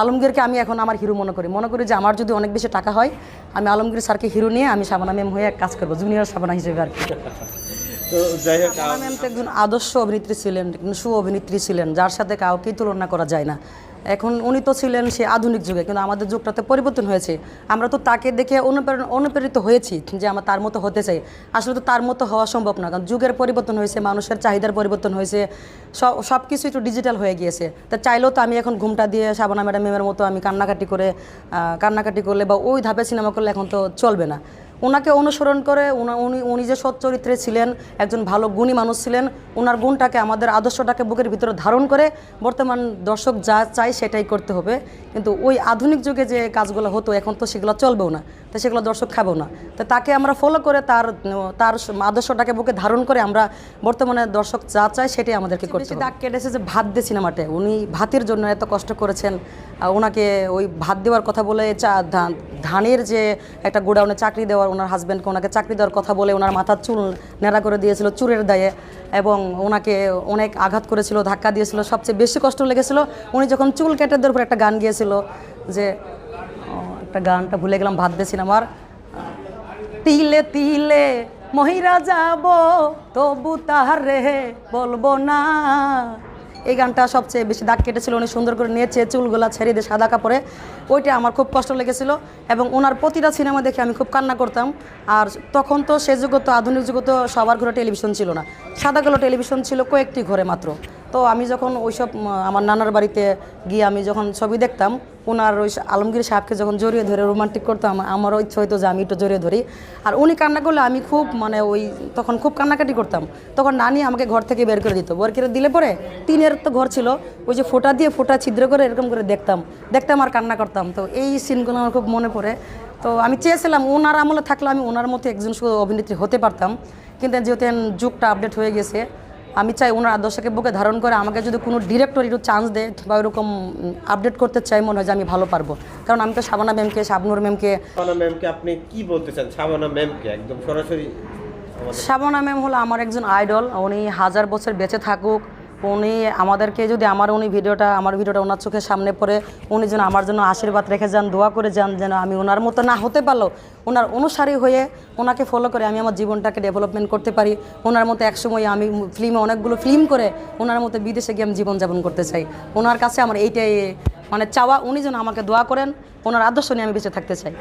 আলমগীরকে আমি এখন আমার হিরো মনে করি। মনে করি যে আমার যদি অনেক বেশি টাকা হয় আমি আলমগীর স্যারকে হিরো নিয়ে আমি সাবানা ম্যাম হয়ে কাজ করব জুনিয়র সাবানা হিসেবে আর কি। তো যাই সাবানা ম্যাম তো একজন আদর্শ অভিনেত্রী ছিলেন সু অভিনেত্রী ছিলেন যার সাথে কাউকেই তুলনা করা যায় না। এখন উনি তো ছিলেন সে আধুনিক যুগে, কিন্তু আমাদের যুগটাতে পরিবর্তন হয়েছে। আমরা তো তাকে দেখে অনুপ্রেরণ, অনুপ্রেরিত হয়েছি যে আমার তার মতো হতে চাই। আসলে তো তার মতো হওয়া সম্ভব না, কারণ যুগের পরিবর্তন হয়েছে, মানুষের চাহিদার পরিবর্তন হয়েছে সব সব কিছু একটু ডিজিটাল হয়ে গিয়েছে। তা চাইলেও তো আমি এখন ঘুমটা দিয়ে সাবানা ম্যাডামের মতো আমি কান্নাকাটি করে কান্নাকাটি করলে বা ওই ধাপে সিনেমা করলে এখন তো চলবে না। ওনাকে অনুসরণ করে উনা- উনি উনি যে সৎ চরিত্রে ছিলেন একজন ভালো গুণী মানুষ ছিলেন ওনার গুণটাকে আমাদের আদর্শটাকে বুকের ভিতরে ধারণ করে বর্তমান দর্শক যা চায় সেটাই করতে হবে। কিন্তু ওই আধুনিক যুগে যে কাজগুলো হতো এখন তো সেগুলো চলবেও না তো সেগুলো দর্শক খাবেও না। তো তাকে আমরা ফলো করে তার তার আদর্শটাকে বুকে ধারণ করে আমরা বর্তমানে দর্শক যা চায় সেটাই আমাদেরকে করতে হবে। দাগ কেটেছে যে ভাত দে সিনেমাতে উনি ভাতের জন্য এত কষ্ট করেছেন ওনাকে ওই ভাত দেওয়ার কথা বলে চা ধানের যে একটা গোডাউনে চাকরি দেওয়ার ওনার হাজব্যান্ডকে ওনাকে চাকরি দেওয়ার কথা বলে ওনার মাথার চুল নেড়া করে দিয়েছিল চুরের দায়ে এবং ওনাকে অনেক আঘাত করেছিল, ধাক্কা দিয়েছিল, সবচেয়ে বেশি কষ্ট লেগেছিল। উনি যখন চুল কেটে দেওয়ার পর একটা গান গিয়েছিল যে একটা গানটা ভুলে গেলাম ভাত দিয়ে সিনেমার তিলে তিলে মহিরা যাব, তবু তাহার বলব না। এই গানটা সবচেয়ে বেশি দাগ কেটেছিল, উনি সুন্দর করে নিয়েছে, চুলগুলা ছেড়ে দিয়ে সাদা কাপড়ে। ওইটা আমার খুব কষ্ট লেগেছিল এবং ওনার প্রতিটা সিনেমা দেখে আমি খুব কান্না করতাম। আর তখন তো সে যুগ তো আধুনিক যুগ তো সবার ঘরে টেলিভিশন ছিল না। সাদা কালো টেলিভিশন ছিল কয়েকটি ঘরে মাত্র। তো আমি যখন ওইসব আমার নানার বাড়িতে গিয়ে আমি যখন ছবি দেখতাম ওনার ওই আলমগীর সাহেবকে যখন জড়িয়ে ধরে রোমান্টিক করতাম, আমারও ইচ্ছা হতো যে আমি একটু জড়িয়ে ধরি। আর উনি কান্না করলে আমি খুব মানে ওই তখন খুব কান্নাকাটি করতাম। তখন নানি আমাকে ঘর থেকে বের করে দিত। বের করে দিলে পরে টিনের তো ঘর ছিল, ওই যে ফোঁটা দিয়ে ফোঁটা ছিদ্র করে এরকম করে দেখতাম। দেখতাম আর কান্না করতাম। তো এই সিনগুলো আমার খুব মনে পড়ে। তো আমি চেয়েছিলাম ওনার আমলে থাকলে আমি ওনার মতো একজন শুধু অভিনেত্রী হতে পারতাম। কিন্তু যেহেতু যুগটা আপডেট হয়ে গেছে আমি চাই ওনার আদর্শকে বুকে ধারণ করে আমাকে যদি কোনো ডিরেক্টর একটু চান্স দেয় বা ওরকম আপডেট করতে চাই মনে হয় যে আমি ভালো পারব। কারণ আমি তো শাবানা ম্যামকে শাবনুর ম্যামকে শাবানা ম্যামকে আপনি কি বলতে চান? শাবানা ম্যামকে একদম সরাসরি শাবনা শাবানা ম্যাম হলো আমার একজন আইডল উনি হাজার বছর বেঁচে থাকুক। উনি আমাদেরকে যদি আমার উনি ভিডিওটা, আমার ভিডিওটা ওনার চোখের সামনে পড়ে, উনি যেন আমার জন্য আশীর্বাদ রেখে যান, দোয়া করে যান, যেন আমি ওনার মতো না হতে পারল, ওনার অনুসারী হয়ে ওনাকে ফলো করে আমি আমার জীবনটাকে ডেভেলপমেন্ট করতে পারি, ওনার মতো একসময় আমি ফিল্মে অনেকগুলো ফিল্ম করে ওনার মতো বিদেশে গিয়ে আমি জীবনযাপন করতে চাই। ওনার কাছে আমার এইটাই মানে চাওয়া, উনি যেন আমাকে দোয়া করেন, ওনার আদর্শ নিয়ে আমি বেঁচে থাকতে চাই।